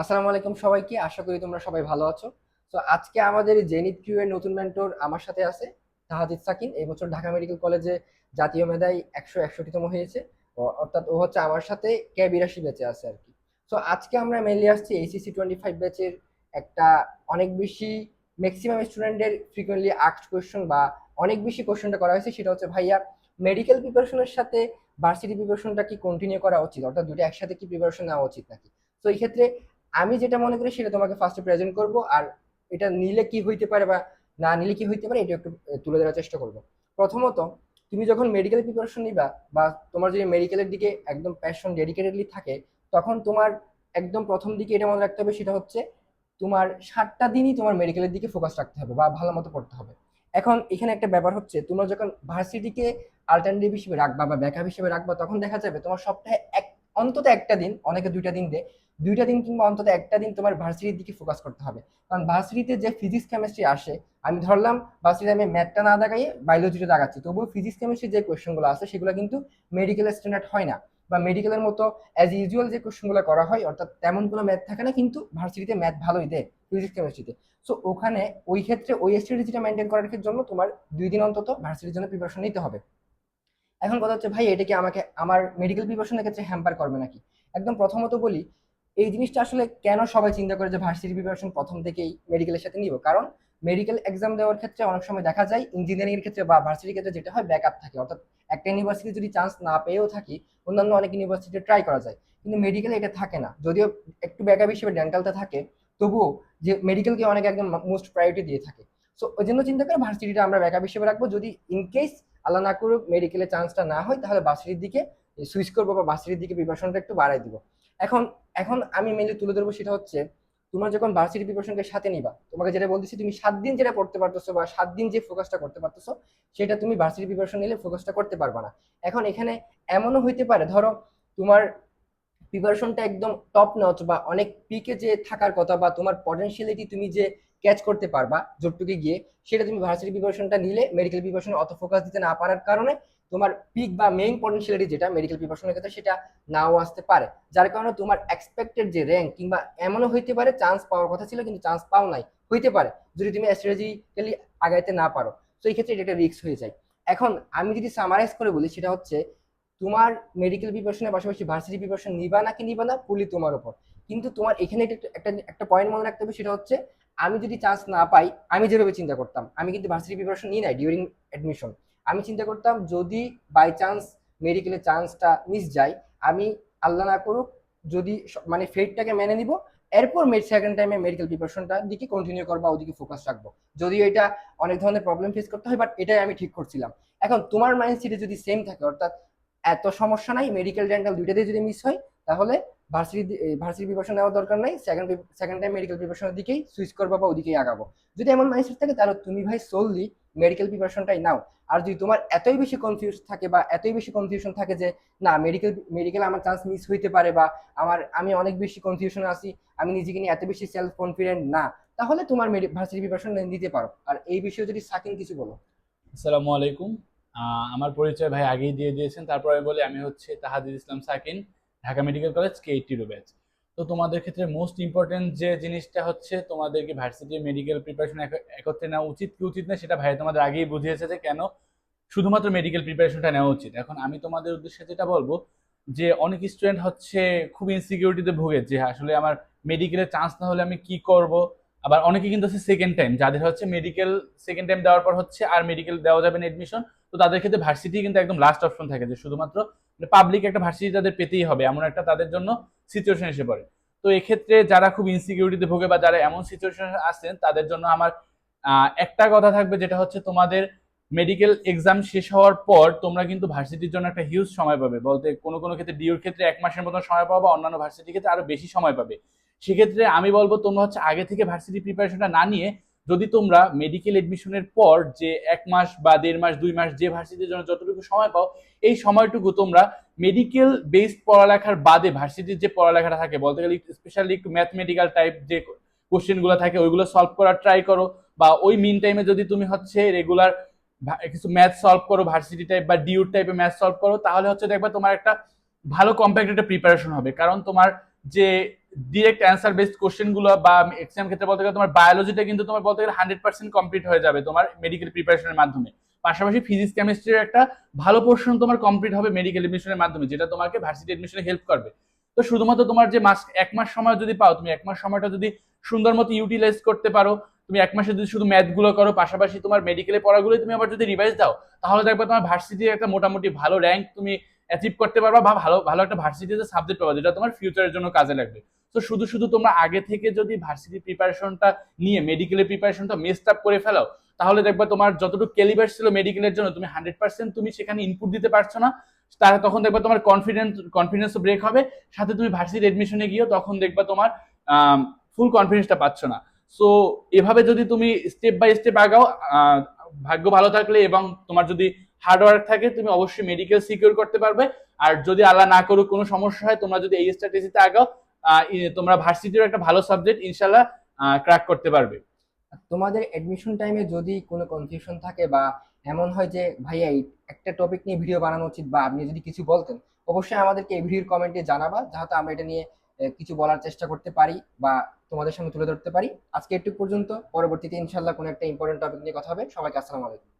আসসালামু আলাইকুম সবাইকে, আশা করি তোমরা সবাই ভালো আছো। তো আজকে আমাদের জেনিত কিউ এর নতুন মেন্টর আমার সাথে আছে তাহাদিদ সাকিন। এই বছর ঢাকা মেডিকেল কলেজে জাতীয় মেধায় একশো একষট্টিতম হয়েছে। অর্থাৎ ও হচ্ছে আমার সাথে কে বিরাশি ব্যাচে আছে আর কি। তো আজকে আমরা মেনলি আসছি এইচএসসি টোয়েন্টি ফাইভ ব্যাচের একটা অনেক বেশি ম্যাক্সিমাম স্টুডেন্টের ফ্রিকোয়েন্টলি আস্কড কোয়েশ্চন বা অনেক বেশি কোয়েশ্চনটা করা হয়েছে, সেটা হচ্ছে ভাইয়া মেডিকেল প্রিপারেশনের সাথে ভার্সিটি প্রিপারেশনটা কি কন্টিনিউ করা উচিত? অর্থাৎ দুটো একসাথে কি প্রিপারেশন নেওয়া উচিত নাকি? তো এই ক্ষেত্রে আমি যেটা মনে করি সেটা তোমাকে ফার্স্টে প্রেজেন্ট করব, আর এটা নিলে কি হইতে পারে বা না নিলে কি হইতে পারে, এটা একটু তুলে ধরার চেষ্টা করব। প্রথমত, তুমি যখন মেডিকেল প্রিপারেশন নিবা বা তোমার যদি মেডিকেলের দিকে একদম প্যাশন ডেডিকেটেডলি থাকে, তখন তোমার একদম প্রথম দিকে এটা মনে রাখতে হবে, সেটা হচ্ছে তোমার সাতটা দিনই তোমার মেডিকেলের দিকে ফোকাস রাখতে হবে বা ভালো মতো পড়তে হবে। এখন এখানে একটা ব্যাপার হচ্ছে, তোমরা যখন ভার্সিটিকে আল্টারনেটিভ হিসেবে রাখবা বা ব্যাকআপ হিসেবে রাখবা, তখন দেখা যাবে তোমার সপ্তাহে এক, অন্তত একটা দিন, অনেকে দুইটা দিন দেয় দুইটা দিন কিংবা অন্তত একটা দিন তোমার ভার্সিটির দিকে ফোকাস করতে হবে। কারণ ভার্সিটিতে যে ফিজিক্স কেমিস্ট্রি আসে, আমি ধরলাম ভার্সিটিতে আমি ম্যাথটা না দেখাইয়ে বায়োলজিটা দেখাচ্ছি। তবুও ফিজিক্স কেমিস্ট্রি যে কোয়েশ্চেনগুলো আছে, সেগুলো কিন্তু মেডিকেল স্ট্যান্ডার্ড হয় না। বা মেডিকেলের মতো অ্যাজ ইউজুয়াল যে কোয়েশ্চেনগুলো করা হয়, অর্থাৎ তেমন কোনো ম্যাথ থাকে না, কিন্তু ভার্সিটিতে ম্যাথ ভালোই দেয় ফিজিক্স কেমিস্ট্রিতে সো ওখানে ওই ক্ষেত্রে ওই স্ট্র্যাটেজিটা মেনটেন করার জন্য তোমার দুই দিন অন্তত ভার্সিটির জন্য প্রিপারেশন নিতে হবে। এখন কথা হচ্ছে, ভাই, এটা কি আমাকে আমার মেডিকেল প্রিপারেশনের ক্ষেত্রে হ্যাম্পার করবে নাকি? একদম প্রথমত বলি এই জিনিসটা আসলে কেন সবাই চিন্তা করে যে ভার্সিটি প্রিপারেশন প্রথম থেকেই মেডিকেলের সাথে নিব? কারণ মেডিকেল এক্সাম দেওয়ার ক্ষেত্রে অনেক সময় দেখা যায় ইঞ্জিনিয়ারিং এর ক্ষেত্রে বা ভার্সিটির ক্ষেত্রে যেটা হয় ব্যাকআপ থাকে। অর্থাৎ একটা ইউনিভার্সিটি যদি চান্স না পেয়েও থাকি, অন্যান্য অনেক ইউনিভার্সিটি ট্রাই করা যায়। কিন্তু মেডিকেলে এটা থাকে না। যদিও একটু ব্যাকআপ হিসেবে ডেন্টালটা থাকে, তবুও যে মেডিকেলকে অনেক একদম মোস্ট প্রায়োরিটি দিয়ে থাকে। সো ওই জন্য চিন্তা করে ভার্সিটিটা আমরা ব্যাকআপ হিসেবে রাখব। যদি ইন কেস আল্লাহ না করুক মেডিকেলে চান্সটা না হয়, তাহলে ভার্সিটির দিকে সুইচ করব বা ভার্সিটির দিকে প্রিপারেশনটা একটু বাড়াই দিব। এখন এখন আমি মেনলি তুলে ধরবো সেটা হচ্ছে, তোমরা যখন ভার্সিটি প্রিপারেশনকে সাথে নিবা, তোমাকে যেটা বলতেছি, তুমি সাত দিন যেটা পড়তে পারতেছো বা সাত দিন যে ফোকাসটা করতে পারতেছো, সেটা তুমি ভার্সিটি প্রিপারেশন নিলে ফোকাসটা করতে পারবা না। এখন এখানে এমনও হইতে পারে, ধরো তোমার প্রিপারেশনটা একদম টপ নচ বা অনেক পিকে যে থাকার কথা বা তোমার পটেনশিয়ালিটি তুমি যে ক্যাচ করতে পারবা যতটুকু গিয়ে, সেটা তুমি ভার্সিটি প্রিপারেশনটা নিলে মেডিকেল প্রিপারেশন অত ফোকাস দিতে না পারার কারণে তোমার পিক বা মেইন পটেনশিয়ালিটি যেটা মেডিকেল প্রিপারেশনের ক্ষেত্রে সেটা নাও আসতে পারে। যার কারণে তোমার এক্সপেক্টেড যে র্যাঙ্ক কিংবা এমনও হইতে পারে চান্স পাওয়ার কথা ছিল কিন্তু চান্স পাও নাই। হইতে পারে, যদি তুমি স্ট্র্যাটেজিক্যালি আগাইতে না পারো। তো এই ক্ষেত্রে এটা একটা রিস্ক হয়ে যায়। এখন আমি যদি সামারাইজ করে বলি সেটা হচ্ছে, তোমার মেডিকেল প্রিপারেশনের পাশাপাশি ভার্সিটি প্রিপারেশন নিবা নাকি নিবা না পুলি তোমার উপর। কিন্তু তোমার এখানে একটা একটা একটা পয়েন্ট মনে রাখতে হবে সেটা হচ্ছে, আমি যদি চান্স না পাই, আমি যেভাবে চিন্তা করতাম, আমি কিন্তু ভার্সিটি প্রিপারেশন নিই নাই ডিউরিং অ্যাডমিশন আমি চিন্তা করতাম যদি বাই চান্স মেডিকেলের চান্সটা মিস যায়, আমি আল্লাহ না করুক, যদি মানে ফেটটাকে মেনে নিব, এরপর মেড সেকেন্ড টাইমে মেডিকেল প্রিপারেশনটা দিকে কন্টিনিউ করব ওদিকে ফোকাস রাখব। যদিও এটা অনেক ধরনের প্রবলেম ফেস করতে হয় বাট এটাই আমি ঠিক করছিলাম। এখন তোমার মাইন্ডসেটে যদি সেম থাকে, অর্থাৎ এত সমস্যা নাই মেডিকেল ডেন্টাল দুইটাতে যদি মিস হয়, তাহলে ভার্সিটি ভার্সিটি প্রিপারেশন নেওয়ার দরকার নাই সেকেন্ড সেকেন্ড টাইম মেডিকেল প্রিপারেশনের দিকেই সুইচ করব বা ওদিকেই আগাবো। যদি এমন মাইন্ডসেট থাকে, তাহলে তুমি ভাই সোললি মেডিকেল প্রিপারেশনটাই নাও। আর যদি তোমার এতই বেশি কনফিউজ থাকে বা এতই বেশি কনফিউশন থাকে যে, না মেডিকেল মেডিকেল আমার চান্স মিস হইতে পারে বা আমার, আমি অনেক বেশি কনফিউশন আছি, আমি নিজেকে নিয়ে এত বেশি সেলফ কনফিডেন্ট না, তাহলে তোমার ভার্সিটি প্রিপারেশন নিতে পারো। আর এই বিষয়ে যদি সাকিন কিছু বলো। আসসালামু আলাইকুম। আমার পরিচয় ভাই আগেই দিয়ে দিয়েছেন। তারপরে বলি, আমি হচ্ছে Tahadid Islam Sakin, Dhaka medical college K eighty batch তো তোমাদের ক্ষেত্রে মোস্ট ইম্পর্টেন্ট যে জিনিসটা হচ্ছে তোমাদেরকে ভার্সিটি মেডিকেল প্রিপারেশন একত্রে নেওয়া উচিত, কি উচিত না সেটা ভাই তোমাদের আগেই বুঝিয়েছে যে কেন শুধুমাত্র মেডিকেল প্রিপারেশনটা নেওয়া উচিত। এখন আমি তোমাদের উদ্দেশ্যে যেটা বলব যে অনেক স্টুডেন্ট হচ্ছে খুব ইনসিকিউরিটিতে ভোগে যে আসলে আমার মেডিকেলের চান্স না হলে আমি কি করব। আবার অনেকে কিন্তু হচ্ছে সেকেন্ড টাইম যাদের হচ্ছে মেডিকেল সেকেন্ড টাইম দেওয়ার পর হচ্ছে আর মেডিকেল দেওয়া যাবে না এডমিশন তো তাদের ক্ষেত্রে ভার্সিটি কিন্তু একদম লাস্ট অপশন থাকে যে শুধুমাত্র পাবলিক একটা ভার্সিটি তাদের পেতেই হবে, এমন একটা তাদের জন্য সিচুয়েশন এসে পড়ে। তো এক্ষেত্রে যারা খুব ইনসিকিউরিটিতে ভোগে বা যারা এমন সিচুয়েশন আছেন তাদের জন্য আমার একটা কথা থাকবে যেটা হচ্ছে তোমাদের মেডিকেল এক্সাম শেষ হওয়ার পর তোমরা কিন্তু ভার্সিটির জন্য একটা হিউজ সময় পাবে। বলতে কোনো কোনো ক্ষেত্রে ডিউর ক্ষেত্রে এক মাসের মতন সময় পাবো অন্যান্য ভার্সিটির ক্ষেত্রে আরও বেশি সময় পাবে। সেক্ষেত্রে আমি বলব তোমরা হচ্ছে আগে থেকে ভার্সিটি প্রিপারেশনটা না নিয়ে যদি তোমরা মেডিকেল এডমিশনের পর যে এক মাস বা দেড় মাস, দুই মাস যে ভার্সিটির জন্য যতটুকু সময় পাও, এই সময়টুকু তোমরা মেডিকেল বেসড পড়ালেখার বাদে ভার্সিটির যে পড়ালেখাটা থাকে, বলতে গেলে স্পেশালি একটু ম্যাথমেটিক্যাল টাইপ যে কোশ্চেনগুলো থাকে, ওইগুলো সলভ করার ট্রাই করো। বা ওই মিন টাইমে যদি তুমি হচ্ছে রেগুলার কিছু ম্যাথ সলভ করো ভার্সিটি টাইপ বা ডিউর টাইপের ম্যাথ সলভ করো, তাহলে হচ্ছে দেখবা তোমার একটা ভালো কম্প্যাক্ট একটা প্রিপারেশন হবে। কারণ তোমার যে ডিরেক্ট অ্যান্সার বেসড কোশ্চেনগুলো বা এক্সাম ক্ষেত্রে বলতে গেলে তোমার বায়োলজিটা কিন্তু তোমার বলতে গেলে হান্ড্রেড পার্সেন্ট কমপ্লিট হয়ে যাবে তোমার মেডিকেল প্রিপারেশনের মাধ্যমে। পাশাপাশি ফিজিক্স কেমিস্ট্রির একটা ভালো পোর্শন তোমার কমপ্লিট হবে মেডিকেল এডমিশনের মাধ্যমে, যেটা তোমাকে ভার্সিটি এডমিশনে হেল্প করবে। তো শুধুমাত্র তোমার যে মাস এক মাস সময় যদি পাও, তুমি এক মাস সময়টা যদি সুন্দর মতো ইউটিলাইজ করতে পারো, তুমি এক মাসে যদি শুধু ম্যাথগুলো করো, পাশাপাশি তোমার মেডিকেলে পড়াগুলো তুমি আবার যদি রিভাইজ দাও, তাহলে দেখবে তোমার ভার্সিটির একটা মোটামুটি ভালো র্যাঙ্ক তুমি অ্যাচিভ করতে পারবা বা ভালো ভালো একটা ভার্সিটিতে সাবজেক্ট পাবা, যেটা তোমার ফিউচারের জন্য কাজে লাগবে। তো শুধু শুধু তোমরা আগে থেকে যদি ভার্সিটি প্রিপারেশনটা নিয়ে মেডিকেলের প্রিপারেশনটা মেস্ট আপ করে ফেলাও তাহলে দেখবা তোমার যতটুকু ক্যালিবার ছিল মেডিকেলের জন্য তুমি হান্ড্রেড পার্সেন্ট তুমি সেখানে ইনপুট দিতে পারছ না। তারা তখন দেখবা তোমার কনফিডেন্স কনফিডেন্সও ব্রেক হবে। সাথে তুমি ভার্সিটি এডমিশনে গিয়েও তখন দেখবা তোমার ফুল কনফিডেন্সটা পাচ্ছ না। সো এভাবে যদি তুমি স্টেপ বাই স্টেপ আগাও ভাগ্য ভালো থাকলে এবং তোমার যদি হার্ডওয়ার্ক থাকে, তুমি অবশ্যই মেডিকেল সিকিউর করতে পারবে। আর যদি আল্লাহ না করুক কোনো সমস্যা হয়, তোমরা যদি এই স্ট্র্যাটেজিতে আগাও তোমরা ভার্সিটির একটা ভালো সাবজেক্ট ইনশাল্লাহ ক্র্যাক করতে পারবে। তোমাদের অ্যাডমিশন টাইমে যদি কোনো কনফিউশন থাকে বা এমন হয় যে, ভাইয়া একটা টপিক নিয়ে ভিডিও বানানো উচিত বা আপনি যদি কিছু বলতেন, অবশ্যই আমাদেরকে এই ভিডিওর কমেন্টে জানাবা, যাতে আমরা এটা নিয়ে কিছু বলার চেষ্টা করতে পারি বা তোমাদের সামনে তুলে ধরতে পারি। আজকে একটু পর্যন্ত। পরবর্তীতে ইনশাল্লাহ কোনো একটা ইম্পর্টেন্ট টপিক নিয়ে কথা হবে। সবাইকে আসসালামু আলাইকুম।